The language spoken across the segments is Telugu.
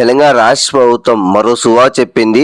తెలంగాణ రాష్ట్ర ప్రభుత్వం మరో సువా చెప్పింది.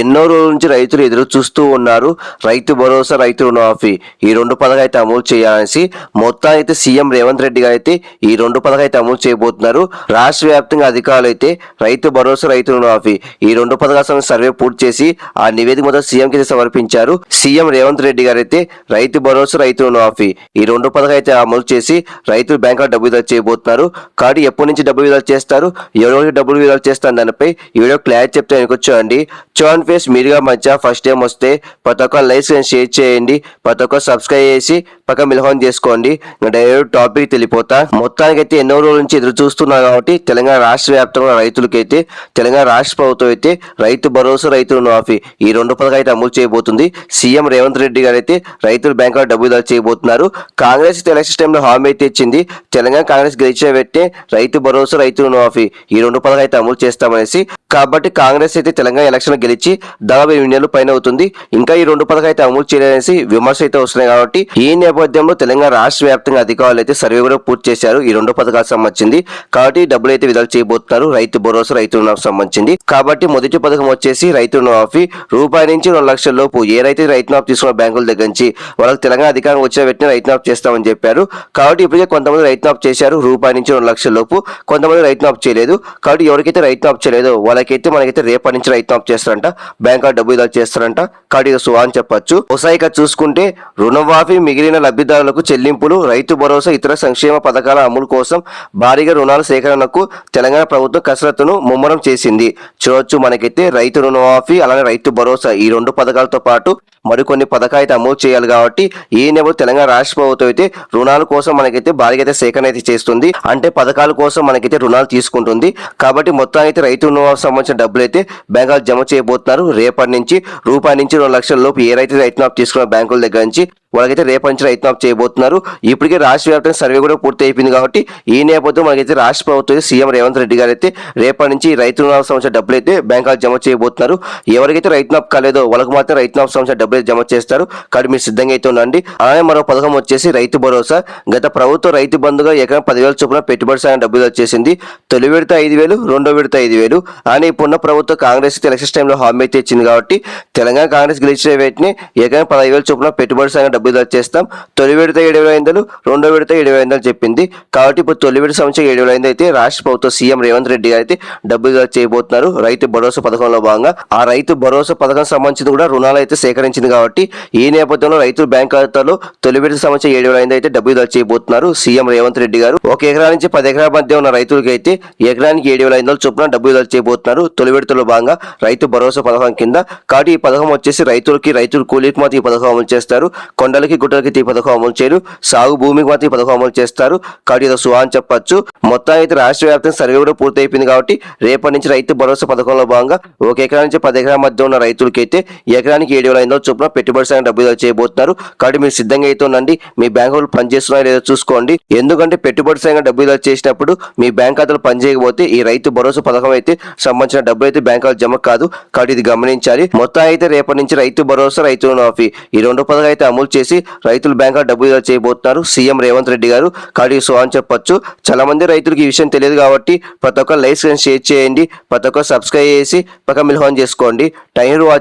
ఎన్నో రోజుల నుంచి రైతులు ఎదురు చూస్తూ ఉన్నారు. రైతు భరోసా రైతు రుణమాఫీ ఈ రెండు పథకం అయితే అమలు చేయాలనేసి మొత్తం అయితే సీఎం రేవంత్ రెడ్డి గారు అయితే ఈ రెండు పథకం అయితే అమలు చేయబోతున్నారు. రాష్ట్ర వ్యాప్తంగా అధికారులు అయితే రైతు భరోసా రైతు రుణమాఫీ ఈ రెండు పథకాల సర్వే పూర్తి చేసి ఆ నివేదిక మొత్తం సీఎం కి సమర్పించారు. సీఎం రేవంత్ రెడ్డి గారు అయితే రైతు భరోసా రైతు రుణమాఫీ ఈ రెండు పథకం అయితే అమలు చేసి రైతులు బ్యాంకులో డబ్బు విడుదల చేయబోతున్నారు. కాబట్టి ఎప్పటి నుంచి డబ్బు విడుదల చేస్తారు? ఎవరికి డబ్బులు విడుదల చేస్తాను దానిపై. ఈ వీడియో క్లారిటీ చెప్తే వచ్చాయండి చూడండి ఫేస్ మీరుగా మధ్య ఫస్ట్ టైం వస్తే ప్రతి ఒక్క లైక్స్ అండ్ షేర్ చేయండి. ప్రతి ఒక్క సబ్స్క్రైబ్ చేసి పక్క మిలహోన్ చేసుకోండి. డైరెక్ట్ టాపిక్ తెలిపోతా. మొత్తానికి అయితే ఎన్నో రోజుల నుంచి ఎదురు చూస్తున్నారు కాబట్టి తెలంగాణ రాష్ట్ర వ్యాప్తంగా రైతులకైతే తెలంగాణ రాష్ట్ర ప్రభుత్వం అయితే రైతు భరోసా రైతు రుణమాఫీ ఈ రెండు పథకం అయితే అమలు చేయబోతుంది. సీఎం రేవంత్ రెడ్డి గారు అయితే రైతుల బ్యాంకులో డబ్బులు విడుదల చేయబోతున్నారు. కాంగ్రెస్ ఎలక్షన్ టైంలో హామీ అయితే ఇచ్చింది. తెలంగాణ కాంగ్రెస్ గెలిచిన పెట్టే రైతు భరోసా రైతు రుణమాఫీ ఈ రెండు పథకం అయితే అమలు చేస్తామనేసి. కాబట్టి కాంగ్రెస్ అయితే తెలంగాణ ఎలక్షన్ గెలిచి దాదాపు ఎనిమిది నెలలు పైన అవుతుంది. ఇంకా ఈ రెండు పథకాలు అయితే అమలు చేయాలనేసి విమర్శ అయితే వస్తున్నాయి కాబట్టి ఈ నేపథ్యంలో తెలంగాణ రాష్ట్ర వ్యాప్తంగా అధికారులు అయితే సర్వే కూడా పూర్తి చేశారు. ఈ రెండు పథకాలకు సంబంధించింది. కాబట్టి డబ్బులు అయితే విడుదల చేయబోతున్నారు. రైతు భరోసా రైతు రుణాలకు సంబంధించింది. కాబట్టి మొదటి పథకం వచ్చేసి రైతు రుణమాఫీ. రూపాయి నుంచి రెండు లక్షల లోపు ఏ రైతు రైతు రుణమాఫీ తీసుకున్న బ్యాంకుల దగ్గర నుంచి వాళ్ళకి తెలంగాణ అధికారం వచ్చిన వెంటనే రైతు రుణమాఫీ చేస్తామని చెప్పారు. కాబట్టి ఇప్పటికే కొంతమంది రైతు రుణమాఫీ చేశారు. రూపాయి నుంచి రెండు లక్షల లోపు కొంతమంది రైతు రుణమాఫీ చేయలేదు. కాబట్టి ఎవరికైతే రైతు రుణమాఫీ చేయలేదు. వాళ్ళకైతే మనకైతే రేపటి నుంచి రైతు రుణమాఫీ చేస్తారంట. బ్యాంక్ డబ్బు విడుదల చేస్తారంట. కడిగ ఇది సువా అని చెప్పొచ్చు. ఒకసారిగా చూసుకుంటే రుణమాఫీ మిగిలిన లబ్ధిదారులకు చెల్లింపులు రైతు భరోసా ఇతర సంక్షేమ పథకాల అమలు కోసం భారీగా రుణాల సేకరణకు తెలంగాణ ప్రభుత్వం కసరత్తును ముమ్మరం చేసింది. చూడొచ్చు మనకైతే రైతు రుణమాఫీ అలానే రైతు భరోసా ఈ రెండు పథకాలతో పాటు మరికొన్ని పథకాలు అయితే అమలు చేయాలి కాబట్టి ఈ నేపథ్యం తెలంగాణ రాష్ట్ర ప్రభుత్వం అయితే రుణాల కోసం మనకైతే భారీగా అయితే సేకరణ అయితే చేస్తుంది. అంటే పథకాల కోసం మనకైతే రుణాలు తీసుకుంటుంది. కాబట్టి మొత్తానికి అయితే రైతు రుణాలకు సంబంధించిన డబ్బులు అయితే బ్యాంకులు జమ చేయబోతున్నారు. రేపటి నుంచి రూపాయి నుంచి రెండు లక్షల లోపు ఏ రైతు రైతు తీసుకున్న బ్యాంకుల దగ్గర నుంచి వాళ్ళకైతే రేపటి నుంచి రైతు మాఫ్ చేయబోతున్నారు. ఇప్పటికే రాష్ట్ర వ్యాప్తంగా సర్వే కూడా పూర్తి అయిపోయింది కాబట్టి ఈ నేపథ్యం మనకైతే రాష్ట్ర ప్రభుత్వం సీఎం రేవంత్ రెడ్డి గారు అయితే రేపటి నుంచి రైతు రుణాల సంబంధించిన డబ్బులు అయితే బ్యాంకులు జమ చేయబోతున్నారు. ఎవరికైతే రైతు మాఫ్ కాలేదో వాళ్ళకి మాత్రం రైతు మాఫ్ సంబంధించిన డబ్బులు జమ చేస్తారు. కాబట్టి మీరు సిద్ధంగా అయితే ఉండండి. అలానే మరో పథకం వచ్చేసి రైతు భరోసా. గత ప్రభుత్వం రైతు బంధుగా ఎకరం పదివేల చొప్పున పెట్టుబడి సాయం డబ్బులు వచ్చేసింది. తొలి విడత ఐదు వేలు రెండో విడత ఐదు వేలు. అని ఇప్పుడున్న ప్రభుత్వం కాంగ్రెస్ అయితే ఎలక్షన్ టైంలో హామీ అయితే ఇచ్చింది కాబట్టి తెలంగాణ కాంగ్రెస్ గెలిచిన వెంటనే ఎకరం పదహైదు వేల చొప్పున పెట్టుబడి సాయం డబ్బులు చేస్తాం. తొలి విడత ఏడు వేల ఐదు రెండో విడత ఏడు వేల ఐదు చెప్పింది. కాబట్టి ఇప్పుడు తొలి విడత సంవత్సరం ఏడు వేల ఐదు అయితే రాష్ట్ర ప్రభుత్వం సీఎం రేవంత్ రెడ్డి గారు అయితే డబ్బులు చేయబోతున్నారు. రైతు భరోసా పథకంలో భాగంగా. ఆ రైతు భరోసా పథకం సంబంధించి కూడా రుణాలు అయితే సేకరించింది కాబట్టి ఈ నేపథ్యంలో రైతుల బ్యాంక్ ఖాతాలో తొలి విడత సంవత్సరం ఏడు వేల ఐదు అయితే డబ్బు చేయబోతున్నారు సీఎం రేవంత్ రెడ్డి గారు. ఒక ఎకరా నుంచి పది ఎకరాల మధ్య ఉన్న రైతులకి అయితే ఎకరానికి ఏడు వేల ఐదు వందల చొప్పున డబ్బు విడుదల చేయబోతున్నారు. తొలి విడతలో భాగంగా రైతు భరోసా పథకం కింద. కాబట్టి ఈ పథకం వచ్చేసి రైతులకి రైతులు కూలీకి మాత్రం ఈ పథకం అమలు చేస్తారు. కొండలకి గుట్టలకి ఈ పథకం అమలు చేయరు. సాగు భూమికి మాత్రం ఈ పథకం అమలు చేస్తారు. కాబట్టి ఇది సువా అని చెప్పొచ్చు. మొత్తం అయితే రాష్ట్ర వ్యాప్తంగా సర్వే కూడా పూర్తి అయిపోయింది కాబట్టి రేపటి నుంచి రైతు భరోసా పథకంలో భాగంగా ఒక ఎకరా నుంచి పది ఎకరాల మధ్య ఉన్న రైతులకి అయితే ఎకరానికి ఏడు వేల ఐదు వందల చొప్పున పెట్టుబడి సాయం డబ్బులు చేయబోతున్నారు. కాబట్టి మీరు సిద్ధంగా అయితే ఉండండి. మీ బ్యాంకులు పనిచేస్తున్నాయో లేదో చూసుకోండి. ఎందుకంటే పెట్టుబడి సాయంగా డబ్బు చేసినప్పుడు మీ బ్యాంక్ ఖాతాలు పనిచేయకపోతే ఈ రైతు భరోసా పథకం అయితే సంబంధించిన డబ్బులు అయితే బ్యాంకులు జమ కాదు. కాబట్టి ఇది గమనించాలి. మొత్తం అయితే రేపటి నుంచి రైతు భరోసా రైతు రుణమాఫీ ఈ రెండు పథకం అయితే అమలు చేసి రైతులు బ్యాంక్ డబ్బు విడుదల చేయబోతున్నారు. సీఎం రేవంత్ రెడ్డి గారు కాబట్టి సో అని చెప్పొచ్చు. చాలా మంది రైతులకు ఈ విషయం తెలియదు కాబట్టి ప్రతి ఒక్క లైక్ షేర్ చేయండి ప్రతి ఒక్క సబ్స్క్రైబ్ చేసి పక్క మిల్హాన్ చేసుకోండి. టైం